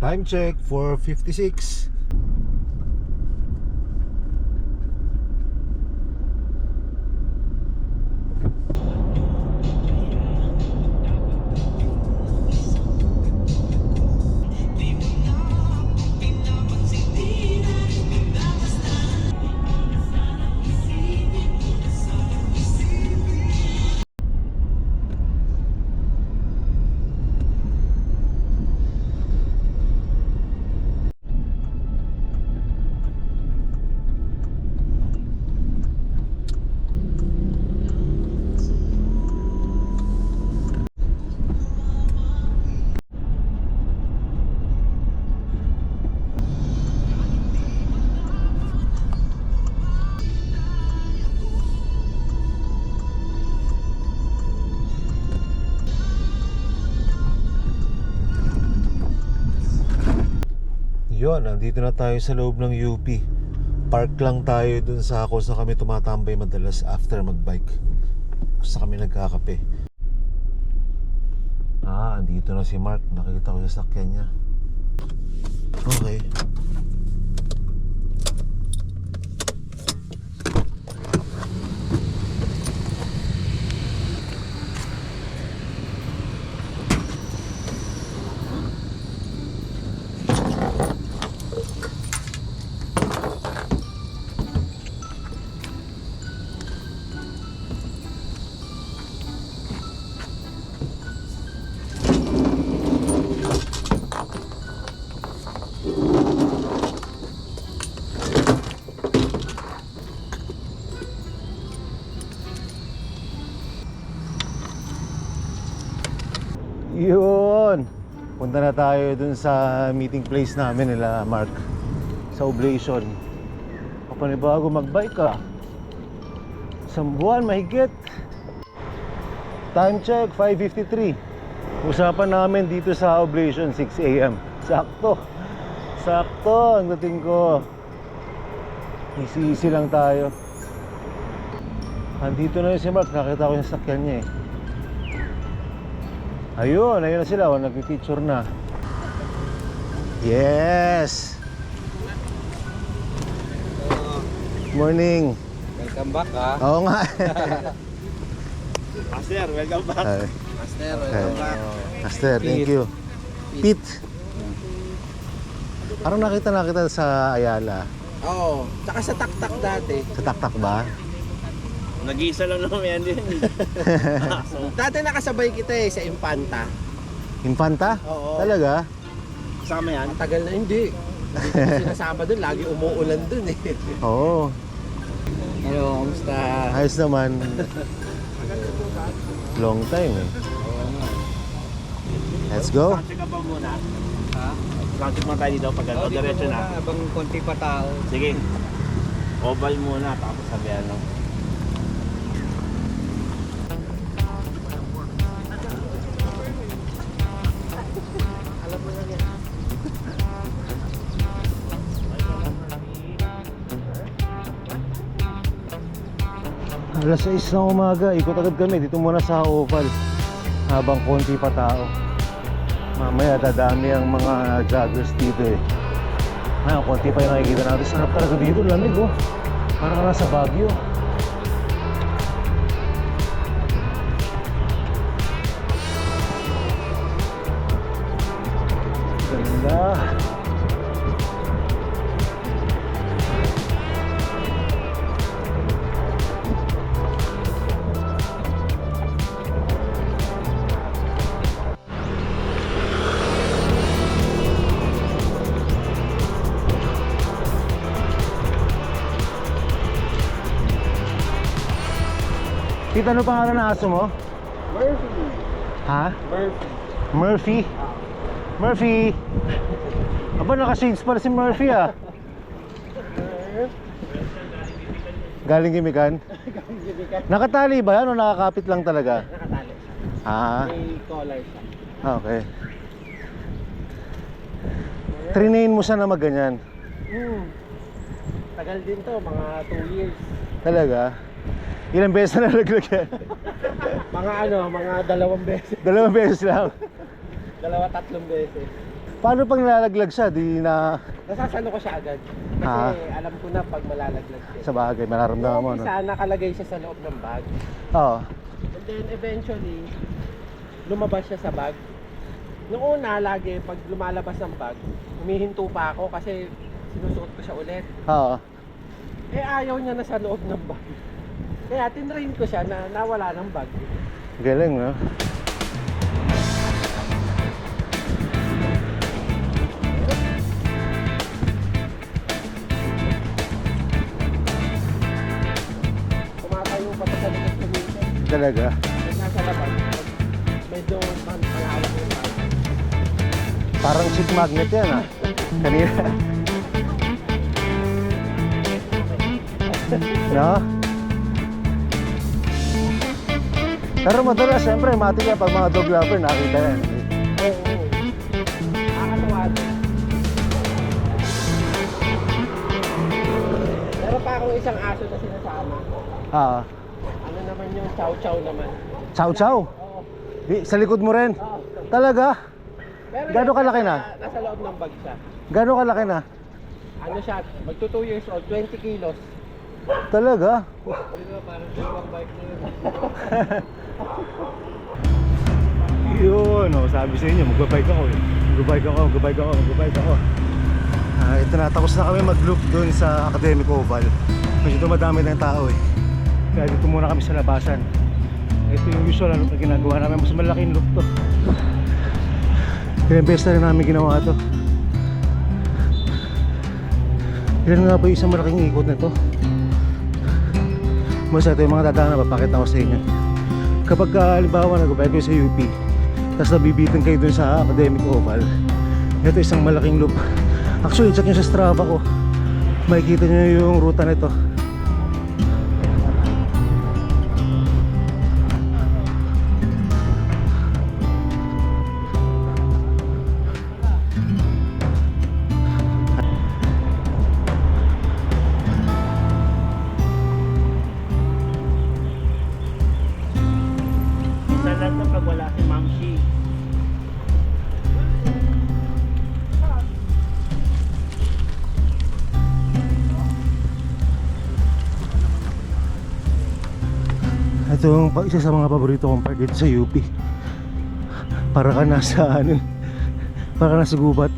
Time check, 4.56 Yun, nandito na tayo sa loob ng UP Park lang tayo dun sa ako sa kami tumatambay madalas after magbike. Sa kami nagkakape. Ah, andito na si Mark. Nakita ko sa sakyan niya. Okay Punta na tayo dun sa meeting place namin nila Mark. Sa Oblation. Kapanibago magbike ka Isang buwan mahigit. Time check 5.53 Usapan namin dito sa Oblation 6am Sakto. Sakto ang dating ko. Easy-easy lang tayo. Andito na yun si Mark. Nakita ko yung sakyan niya eh Ayun, ayun na sila. Oh, nagpipicture na. Yes! Morning. Welcome back ha. Oo nga. Master, welcome back. Ay, Master, ay. Master, thank Pete. you. Pete. Parang nakita na kita sa Ayala. Oo, tsaka sa taktak dati. Sa taktak ba? Nag-iisa lang naman yan din. Dati nakasabay kita eh sa Impanta. Infanta? Oo. Talaga? Kasama yan. Matagal na hindi. Hindi ko sinasama doon, lagi umuulan doon eh. Oo. Hello, kamusta? Ayos naman. Long time eh. Let's go. Check up muna. Ha? Check muna tayo dito pag ano, diretso na. Abang konti pa tao. Sige. Oval muna, tapos sabi ano. Alas 6 ng umaga, ikot agad kami dito muna sa Oval habang konti pa tao. Mamaya dadami ang mga joggers dito eh. Ngayon, konti pa yung nakikita natin. Sarap talaga dito, lamig oh. Parang nasa Baguio. Ano pangalan ng aso mo? Murphy. Ha? Murphy. Murphy? Murphy! Aba, naka-shades pala si Murphy ah. Galing kimikan? Nakatali ba yan o nakakapit lang talaga? Nakatali. Ah, May collar siya. okay. Trinain mo siya na magganyan. Hmm. Tagal din to, mga 2 years. Talaga? Ilang beses na nalaglag yan? Mga ano, mga dalawang beses. Dalawang beses lang. Dalawa, tatlong beses. Paano pag nalalaglag siya? Di na Nasasalo ko siya agad. Kasi Ah. alam ko na pag malalaglag siya. sa bagay, mararamdaman mo. No? Isa, nakalagay siya sa loob ng bag. Oo. And then eventually, lumabas siya sa bag. Noong una, lagi, pag lumalabas ng bag, humihinto pa ako kasi sinusuot ko siya ulit. Oo. Eh ayaw niya na sa loob ng bag. Kaya tinrain ko siya na nawala ng bag. Galing, no? Tumatayo pa sa likod ko minsan. Talaga. Pag nasa labas, medyo mal- malawak yung bag. Parang seat magnet yan, ah. Kanina. no? Pero madalas, siyempre, matik yan pag mga dog lover, nakita yan. Oo. oo. Nakakatawa din. Meron pa akong isang aso na sinasama. Ah, Ano naman yung chow-chow naman. chow chow. Oo. Di, sa likod mo rin. Oo. Talaga? Pero Gaano yun, kalaki na? nasa- loob ng bag siya. Gano'ng kalaki na? Ano siya, magto 2 years old, 20 kilos. Talaga? Parang dalawang bike na yun. Oh, sabi sa inyo, magbabike ako eh. Magbabike ako, magbabike ako, magbabike ako. Ah, ito na, tapos na kami mag-loop dun sa Academic Oval. Medyo dumadami na yung tao eh. Kaya dito muna kami sa labasan. Ito yung usual ano, na ginagawa namin. Mas malaking loop to. Ilang beses na rin namin ginawa to. Ilan nga ba yung isang malaking ikot nito? Basta ito yung mga dadaan na papakita ko sa inyo kapag uh, halimbawa nag-bike kayo sa UP tapos nabibitin kayo dun sa academic oval ito isang malaking loop. Actually check nyo sa Strava ko. Makikita nyo yung ruta nito Minsan lang to wala si Ma'am Shi. ito yung isa sa mga paborito kong part dito sa UP para ka nasa ano para ka nasa gubat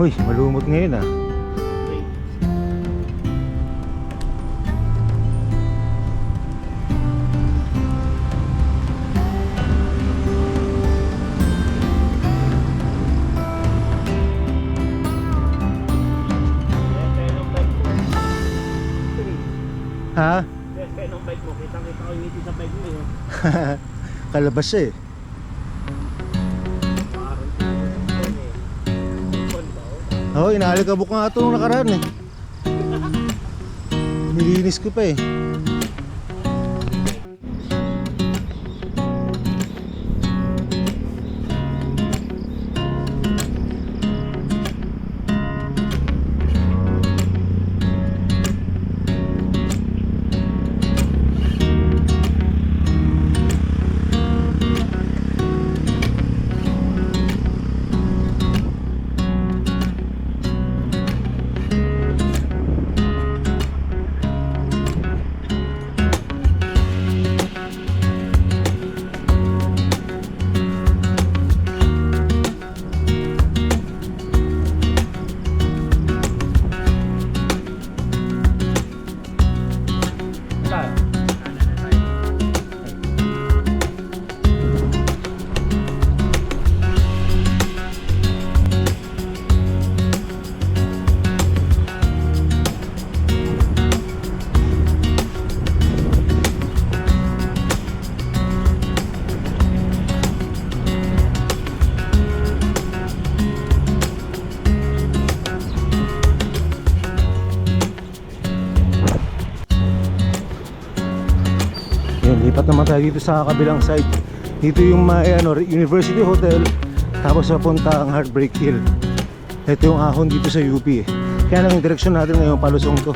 Uy, malumot ngayon ah. Ha? Kaya nung bike mo, kitang-kita ko yung ngiti sa bike mo yun. Kalabas siya eh oh? Inaalikabok nga ito nung nakaraan eh. Nilinis ko pa eh. Tayo dito sa kabilang side. Dito yung may ano, University Hotel, tapos papunta ang Heartbreak Hill. Ito yung ahon dito sa UP eh. Kaya lang yung direksyon natin ngayon palusong to.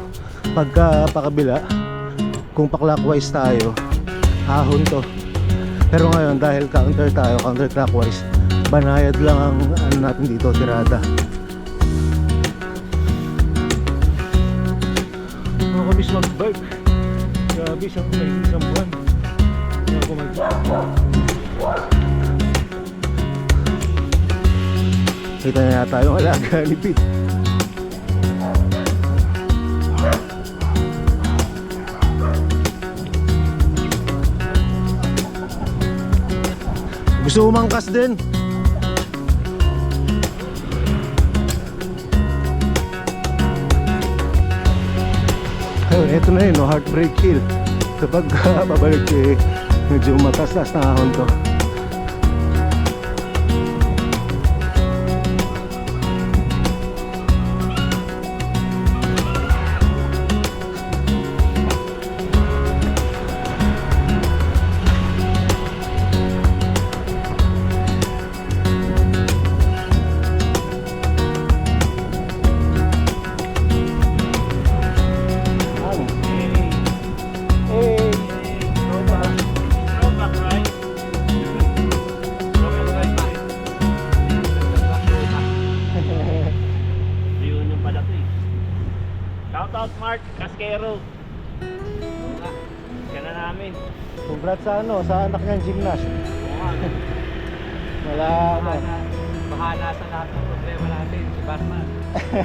Pagka pakabila, kung pa-clockwise tayo, ahon to. Pero ngayon dahil counter tayo, counter clockwise, banayad lang ang ano natin dito, tirada. Mga kabis mag-bike. Grabe, isang, may isang buwan. Ako mag Kita na yata yung alaga ni Pete. Gusto umangkas din. Ayun, eto na yun, no, heartbreak hill. Kapag uh, babalik eh, medyo matas-tas na ahon to. Niyang gymnast. Wala, ano. Bahala sa lahat ng problema natin, si Batman.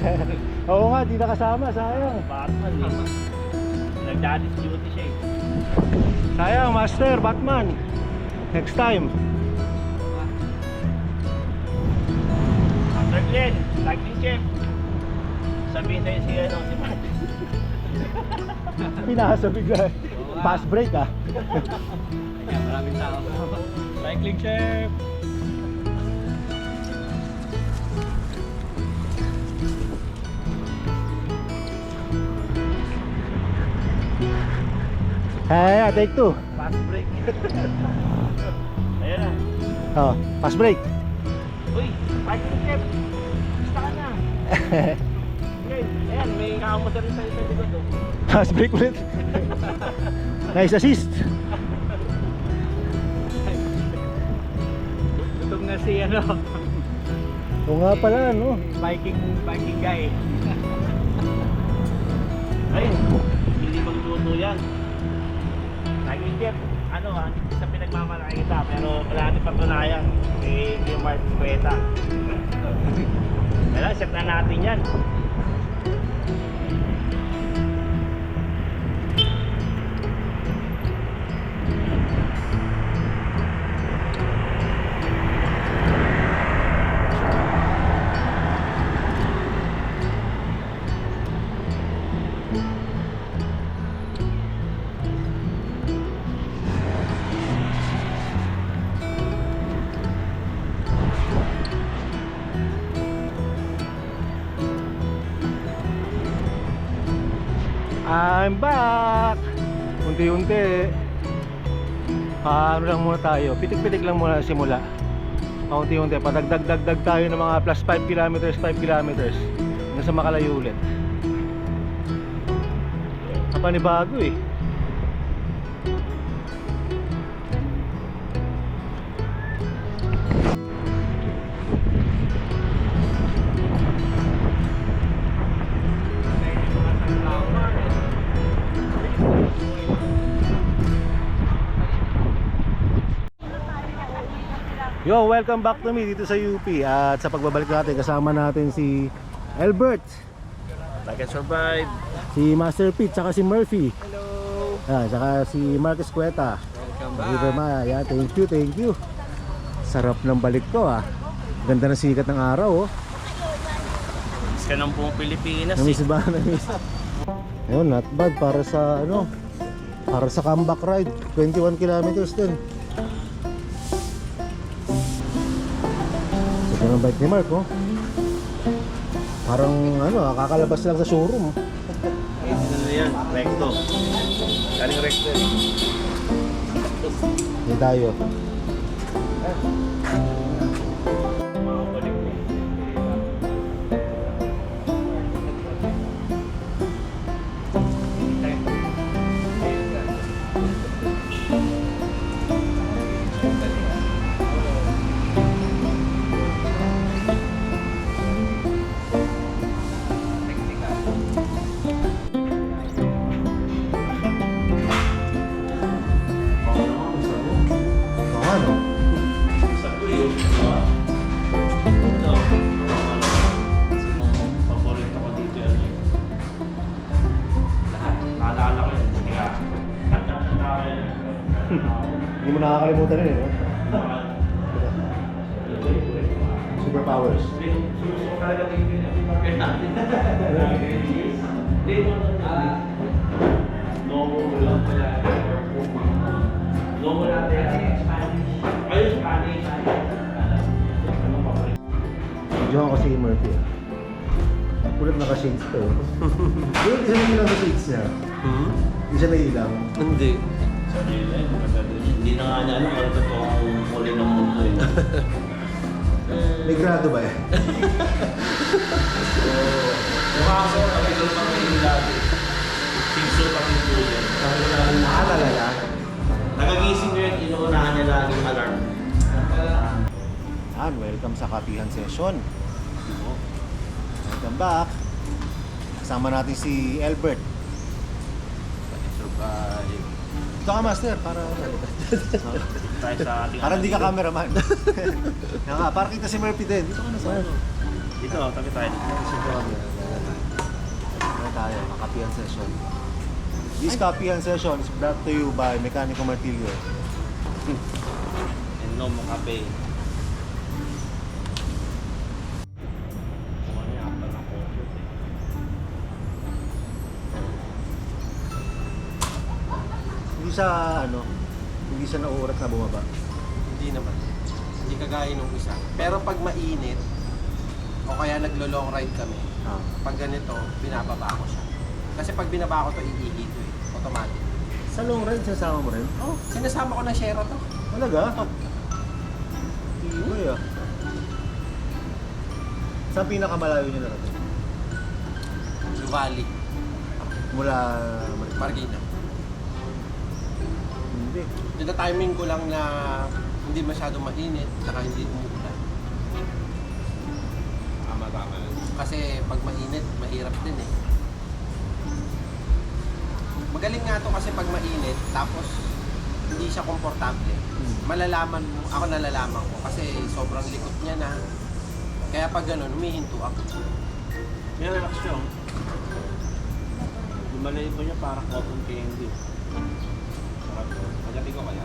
Oo nga, di nakasama, sayang. Batman eh. Nag-daddy's duty siya eh. Sayang, Master, Batman. Next time. After Glenn, lightning chef. Sabihin sa'yo si ano, si Mark. Pinasa bigla. Pass break ah. Maraming tao. Cycling chef! Kaya, take two. Fast break. Ayan na. Oh, pass break. Uy, lightning chef. Basta ka na. Okay, ayan, may sa'yo sa likod oh. Pass break ulit. nice assist. Si ano, Oo nga pala, no? biking, biking guy. Ay, hindi magluto yan. Lightning chef, ano ha, sa pinagmamalaki kita, pero wala natin patunayan. Kay, Mark Cueta. Kaya set na natin yan. Unti-unti. Ah, ano lang muna tayo. Pitik-pitik lang muna simula. Unti-unti. Padagdag-dagdag tayo ng mga plus 5 kilometers, 5 kilometers. Hanggang sa makalayo ulit. Kapanibago eh. Yo, welcome back to me dito sa UP At sa pagbabalik natin kasama natin si Albert. I can survive. Si Master Pete, saka si Murphy. Hello! ah, Saka si Marcus Cueta. Welcome River Maya, yeah, thank you, thank you. Sarap ng balik ko ah. Ganda ng sikat ng araw oh. Miss ka ng buong Pilipinas eh. Namiss ba? Namiss. Ayun, not bad para sa ano Para sa comeback ride. 21 kilometers din Ito ng bike ni Mark oh Parang ano, ah, kakalabas lang sa showroom Ano yan? Recto. Galing recto eh. Hindi tayo Diyan ako si Murphy. Kulat naka-shades to. eh. Hindi, hindi siya nailang sa shades niya. Hmm? Hindi siya nailang. Hindi. Hindi na nga niya alam ano totoong huli ng mundo eh. May grado ba eh? Mukha ako, kami doon pang may lagi. Singso pa rin po yan. Ah, talaga? Nagagising ko yun, inuunahan niya lagi yung alarm. And welcome sa kapihan session. Welcome back. Kasama natin si Albert. Survive. Ito ka master, para Tayo sa ating... para hindi ka cameraman. Kaya nga, para kita si Murphy din. Dito ka na sa ano. Dito, tabi tayo. Ano tayo, kapihan session. This kapihan session is brought to you by Mecanico Martillo. And no mo kape. Hindi siya, ano, hindi siya nauurat na bumaba. Hindi naman. Hindi kagaya nung isa. Pero pag mainit, o kaya naglo-long ride kami, Ah. pag ganito, binababa ko siya. Kasi pag binaba ko to, iihi to eh. Automatic. Sa long ride, sinasama mo rin? Oh, sinasama ko na Shera to. Talaga? Tiboy ah. Saan pinakamalayo niyo narating? Valley, Mula... Marikina. Hindi. Yung timing ko lang na hindi masyado mainit, saka hindi umuulan. Tama, tama. Kasi pag mainit, mahirap din eh. Magaling nga to kasi pag mainit, tapos hindi siya komportable. Malalaman mo, ako nalalaman ko kasi sobrang likot niya na. Kaya pag ganun, humihinto ako. May relax siya. oh. Yung maliit ko niya parang cotton candy. Sarap. Pagdating ko kaya.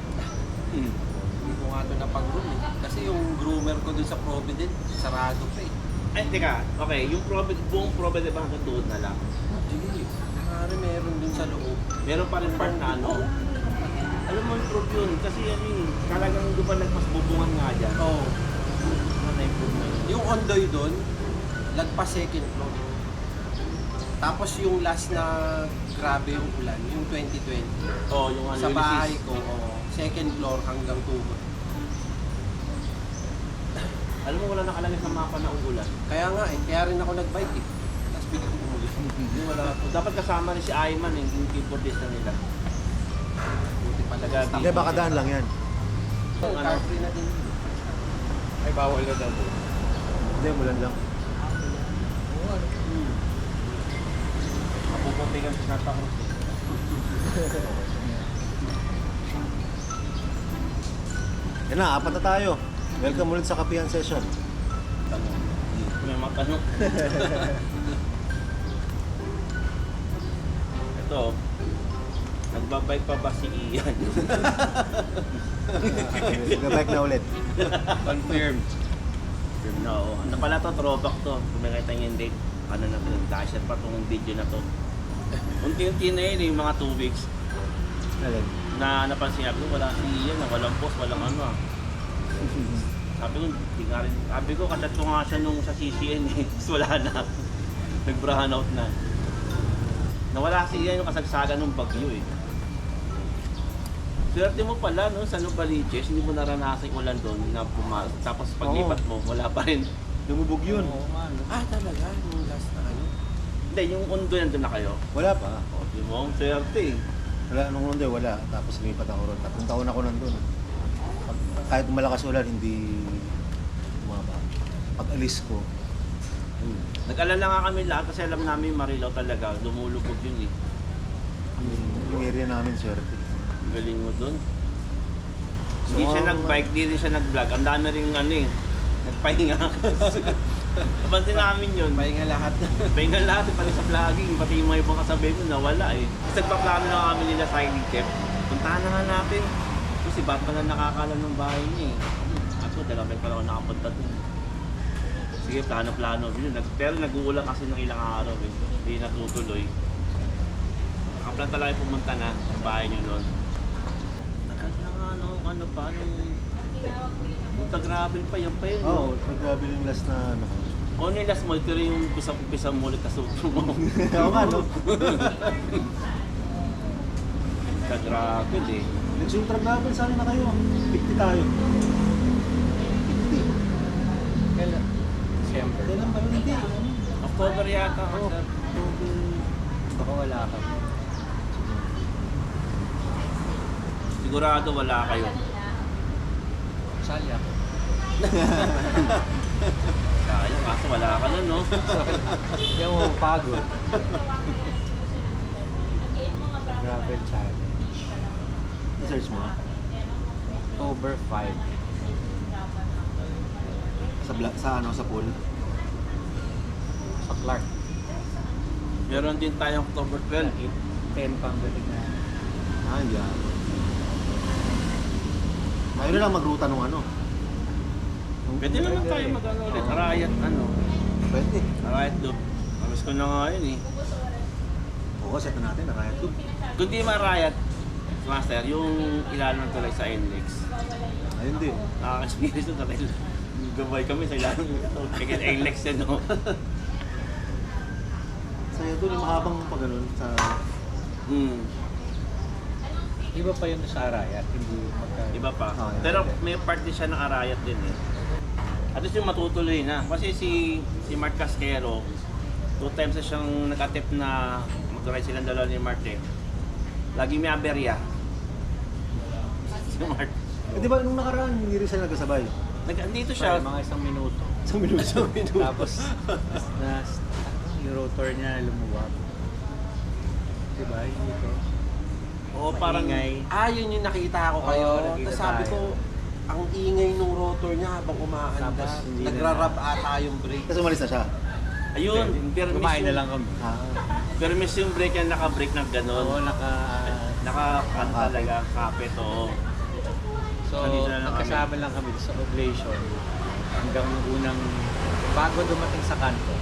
Hindi ko nga ito napag-groom eh. Kasi yung groomer ko dun sa Provident, sarado pa eh. Ay, teka. Okay, yung probed, buong probed ba hanggang tuhod na lang? Sige, maaari meron dun sa loob. Meron pa rin part na ano. Alam mo, improve yun. Kasi yan eh. Talagang doon pa nagpas bubungan nga dyan. Oo. Ano na-improve na yun. Yung Ondoy doon, lagpas second floor. Tapos yung last na grabe yung ulan, yung 2020. Oh, yung ano, sa bahay ko, oo, second floor hanggang tuhod. Alam mo, wala nakalagay sa mapa na ulan. Kaya nga eh, kaya rin ako nag-bike eh. Tapos bigla ko wala. Dapat kasama rin si Ayman, eh, yung keyboardista nila. Buti pa nag-stop. Hindi, baka daan lang yan. Oh, car free na din. Ay, bawal ka daw. Hindi, mulan lang. Mapupunti ka sa Santa Cruz. eh. Yan na, apat na tayo. Welcome ulit sa kapihan session. Tanong. May mga tanong. Ito, nagbabike pa ba si Ian? Nag-bike na ulit. Confirm. no, ano pala to, throwback to. Kung nakita niyo yung date, ano na to, dasher pa tong video na to. Unti-unti na yun, yung mga 2 weeks Alin? na napansin ko, wala si Ian, walang post, walang ano ah. Sabi ko, di nga rin. Sabi ko, kachat ko nga siya nung sa CCN eh. Tapos wala na. Nag-brown out na. Nawala si Ian yung kasagsagan ng bagyo eh. Swerte mo pala no, sa Nubaliches, hindi mo naranasan yung ulan doon na puma- Tapos paglipat mo, wala pa rin. Lumubog yun. Oo, man. Ah, talaga? Yung last na ano? Hindi, yung undo nandun na kayo. Wala pa. O, di mo, ang swerte eh. Wala, nung hindi, wala. Tapos lumipat ako ron. Tatlong taon ako nandun. Pag- Kahit malakas ulan, hindi tumaba. Pag alis ko, Nag-alala nga kami lahat kasi alam namin yung Marilao talaga, lumulubog yun eh. yung area namin, swerte. Ang Galing mo doon. So, Hindi siya ang- nag-bike, di rin siya nag-vlog. Ang dami rin ano eh, nagpahinga. Kapansin namin yun. Pahinga lahat. Pahinga lahat, pati sa vlogging, pati yung mga ibang kasabay mo nawala eh. Tapos nagpaplano na kami nila sa trip. Puntahan na nga natin. So si Batman na nakakalam ng bahay niya eh. Ako, dalawang pa lang ako nakapunta dun. Sige, plano-plano. Yun, nag, pero nag-uulan kasi ng ilang araw eh. Hindi natutuloy. Nakaplan talaga pumunta na sa bahay niyo noon. Tagal na nga, ano, ano pa, nung... Punta gravel pa, yan pa yun. Oo, no? oh, grabe yung last na ano. O yung last mo, ito rin yung pisa-pisa mo ulit sa mo. Oo nga, no? Sa gravel eh. Nagsuntrag namin, sana na kayo. 50 tayo. 50. Kailan? December. Kailan ba yun? Hindi. October yata. Oo. Oh. Baka wala ka. Sigurado wala kayo. Sali ako. Sayang, kaso wala ka na, no? Hindi ako pagod. Gravel challenge. I-search mo. October 5. Sa, bla- sa ano, sa pool. Sa Clark. Meron din tayong October 12. 10 pang galing na. Ah, yan. Tayo na lang magruta nung ano. Pwede naman tayo mag-ano ulit. Arayat, ano? Pwede. Arayat loop. Alas ko na nga yun eh. Oo, set na natin. Nakaya to. Kung di marayat, Master, yung ilalim ng tulay sa NLEX. Ayun din. Nakaka-experience na dahil gabay kami sa ilalim ng tulay. Kaya NLEX yan, no? Sa'yo doon, yung mahabang pag ganun sa... Hmm. Iba pa yun sa Arayat, hindi magka... Iba pa. Yeah. Pero may part din siya ng arayat din eh. At least yung matutuloy na. Kasi si si Mark Casquero, two times na siyang nag-attempt na mag-ride silang dalawa ni Mark eh. Lagi may aberya. Si Mark. Eh, di ba nung nakaraan, hindi rin sila nagkasabay? Nag dito siya, mga isang minuto. Isang minuto. Isang minuto. Tapos, na, yung rotor niya lumuwag. Diba? Yung ito. Oo, parang Maingay. Ah, yun yung nakita ko Oh, kayo. Oh, Oo, nakita Tapos sabi tayo. ko, ang ingay nung rotor niya habang umaanda. Tapos hindi na- Nagra-rub ata yung brake. Tapos umalis na siya. Ayun, permis Kumain na yung, lang kami. Ah. permis yung brake yan, naka-brake ng Oo, ganon. naka... Naka, ano talaga, kapit, oo. So, Nandito na lang kami. magkasama lang kami sa oblation hanggang unang bago dumating sa kanto.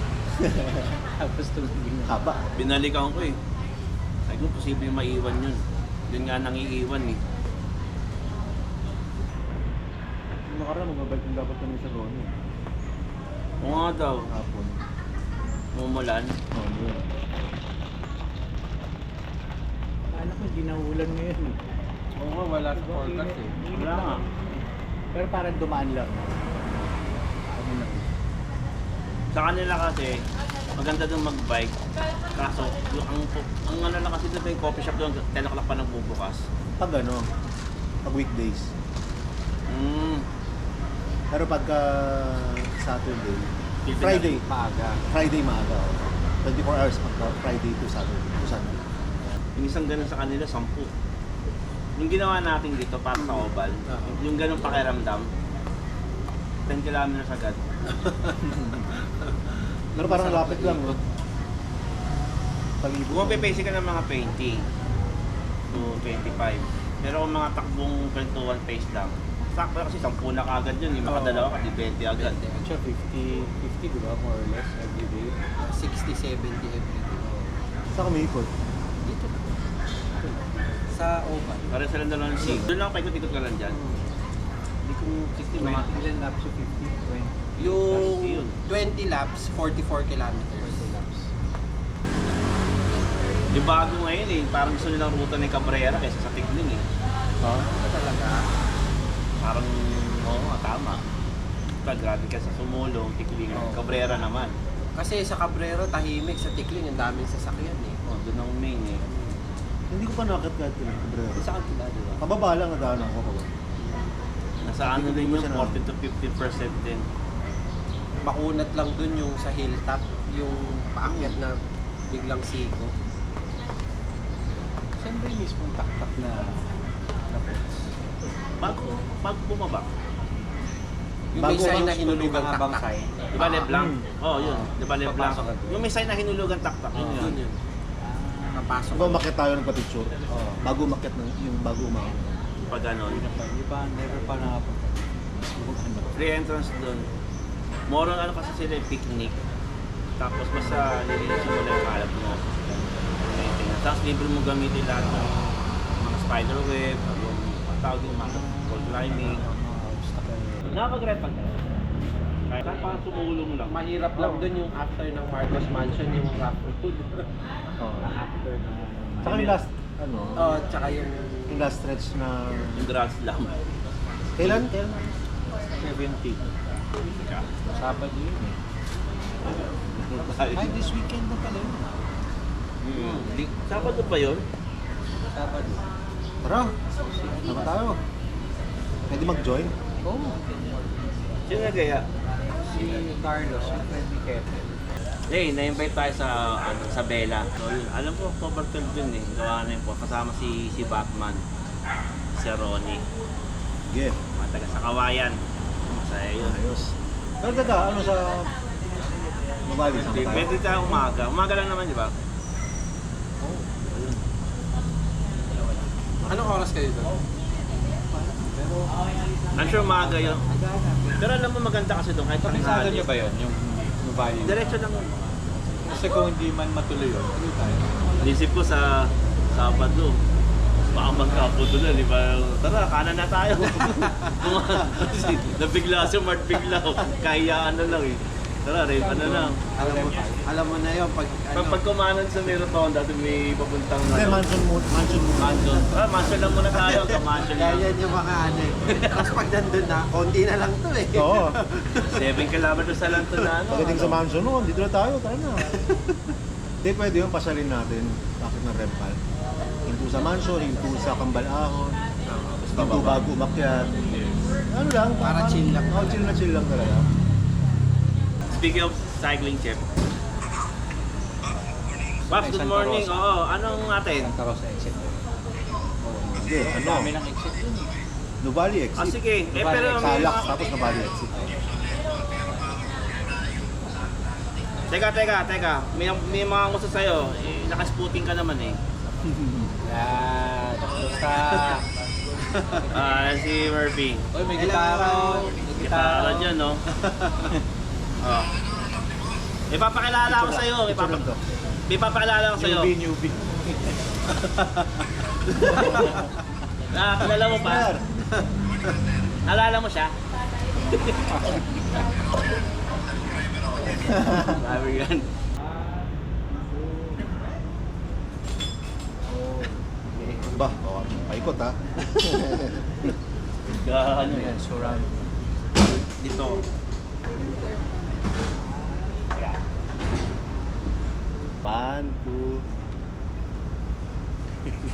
Tapos tumigil na. Haba. Binalikan ko eh. Sabi ko, posible maiwan yun. Yun nga nangiiwan eh. Nung nakaraan, magabalik yung dapat kami sa Ronnie. Oo nga daw, Hapon. mumulan. Oh, yun. Alam ko, hindi naulan ngayon. eh. Oo nga, wala sa forecast eh. Wala nga. Pero parang dumaan lang. Ano lang. Sa kanila kasi, maganda doon mag-bike. Kaso, yung, ang, ang ano lang kasi doon, yung coffee shop doon, 10 o'clock pa nagbubukas. Pag ano, pag weekdays. Mm. Pero pagka Saturday, Till Friday, Maaga. Friday maaga. oh. 24 hours pagka Friday to Saturday. To Sunday. Yung isang ganun sa kanila, 10. Yung ginawa natin dito para sa oval, Oo. yung ganun pakiramdam, 10 kilometers agad. Pero parang lapit lang. No? Pag-ibig. Kung mapipacing ka ng mga 20 to 25, pero kung mga takbong kwentuhan pace lang, sakto kasi 10 na kagad yun, yung makadalawa ka, di 20 agad. Actually, 50, 50 di ba? More or less every day. 60, 70 every day. Saan kami ikot? Dito. Sa oval. Para sila dalawang sig. Doon lang paikot-ikot ka lang dyan. Hindi kung 60 Mga ilan laps yung 50, 20? Yung Yun. 20 laps, 44 kilometers. 20 laps. Yung bago ngayon eh, parang gusto nilang ruta ni Cabrera kaysa sa Tigling eh. Ha? Talaga. Parang, oo nga, tama. Pag grabe ka sa Sumulong, Tigling, Oo. Cabrera naman. Kasi sa Cabrera, tahimik. Sa Tikling, ang daming sasakyan eh. Oh, doon ang main eh. Hindi ko pa nakit kahit yun. Sa kanila, di ba? Pababa lang nagano ako pa. Nasa ano din ko yung siya na- 40 to 50% din. Makunat lang dun yung sa hilltop, yung paakyat na biglang siko. Ba yung mismong taktak na na? Bago, bago bumaba. Yung may Bago sign ang na hinulugang habang taktak. sign. Di ba Leblanc? Mm. Oo, oh, yun. Di ba Leblanc? Yung may sign na hinulugan taktak, yun Yun Napasok. Diba umakyat tayo ng patitsure? Oo. Bago umakyat ng yung bago umahon. pag ganon. Hindi pa, never pa nakapunta. Yung ano. Free entrance doon. More on ano kasi sila yung picnic. Tapos basta lilinisin mo lang yung kalat mo. Tapos libre mo gamitin lahat ng mga spider web, yung ang tawag yung mga wall climbing. Mga obstacle. Nakapag-rep ka? Parang sumulong lang. Mahirap lang dun yung after ng Marcos Mansion, yung rough road. Oo. After na... Tsaka yung last, ano, Oh, tsaka yung yung last stretch na... Yung grass lang. Kailan? Kailan? 70. Sabado yun eh. Ay, this weekend na pala yun. Hmm. Di- Sabado ba yun? Sabado. Tara, sama tayo. Pwede mag-join? Oo. Oh, Sino nagaya? Si Carlos, yung friend ni Kevin. Hey, na-invite tayo sa ano, sa Bella. So, yun, alam ko, cover 12 yun eh. Gawa na yun po. Kasama si si Batman, si Ronnie. Yeah. Mga taga sa Kawayan. Masaya yun. Ayos. Pero teka, ano sa... Mabali, sama tayo? Pwede tayo umaga. Umaga lang naman, di ba? Anong oras kayo doon? I'm sure umaga yun. Pero alam mo maganda kasi doon kahit tanghali. niyo ba yun? Yung Nubali? Diretso lang. Kasi kung hindi man matuloy yun, ano tayo? Naisip ko sa Sabado. Baka magkaputo na, di ba? Tara, kanan na tayo. Kasi nabigla si Mart bigla. Kahiyaan na lang eh. Tara, rave ano lang. Alam mo, alam mo na yun, pag ano, Pag pagkumanan sa may rotonda, doon may papuntang Hindi, mansion mo, mansion mo. Mansion. Ah, mansion lang muna tayo. Ka-mansion kaya lang. yan yung mga ano eh. Tapos pag nandun na, konti na lang to eh. Oo. 7 kilometers sa lang to na ano. Pagdating sa mansion mo, dito na tayo, tara na. Hindi, pwede yun, pasalin natin. Bakit ng Rempal? Hinto sa mansion, hinto sa Kambalahon, hinto bago umakyat. Ano lang? Para chill lang. Oo, chill na chill lang talaga. Speaking of cycling, Chef. Pops, good morning. Oo, anong atin? Santa Rosa exit. Hindi, Ang ano? dami ng exit yun eh. Nubali Ah, exit. sige. Eh, pero may Salak, mga... tapos Nubali exit. Teka, teka, teka. May, may mga gusto sa'yo. Eh, nakasputing ka naman eh. Yan. Basta. Ah, si Murphy. Uy, may Hello. gitara. May Gitara gitara. dyan, no? oh. Ipapakilala ko sa'yo. Picture Ipapa lang to. ipapakilala ko sa'yo. Newbie, newbie. Nakakilala mo ba? Sir, Nalala mo siya? Sabi yan. Ba, oh, paikot ha. Gano Ayan, surround. Dito. One, two.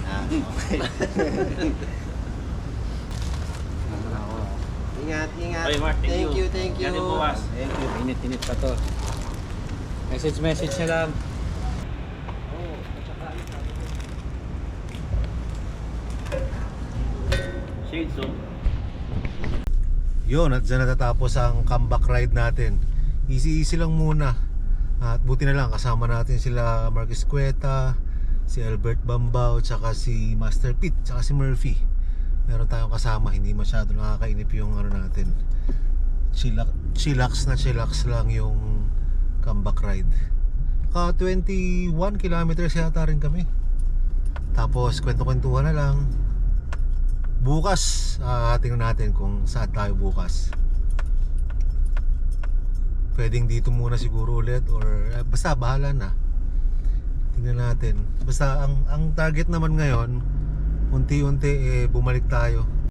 Ah, okay. Ingat, ingat. Oy, Mark, thank thank you. you, thank you. Yan yung bukas. Thank you. Init-init pa to. Message, message na lang. Shades, oh. Yun, at dyan natatapos ang comeback ride natin. Easy-easy lang muna. At buti na lang, kasama natin sila Marcus Cueta, si Albert Bambao, tsaka si Master Pete, tsaka si Murphy. Meron tayong kasama, hindi masyado nakakainip yung ano natin. Chillax, chillax na chillax lang yung comeback ride. Ka 21 kilometers yata rin kami. Tapos kwento-kwentuhan na lang. Bukas, ah, tingnan natin kung saan tayo bukas. Pwedeng dito muna siguro ulit or eh, basta bahala na. Tingnan natin. Basta ang ang target naman ngayon, unti-unti eh bumalik tayo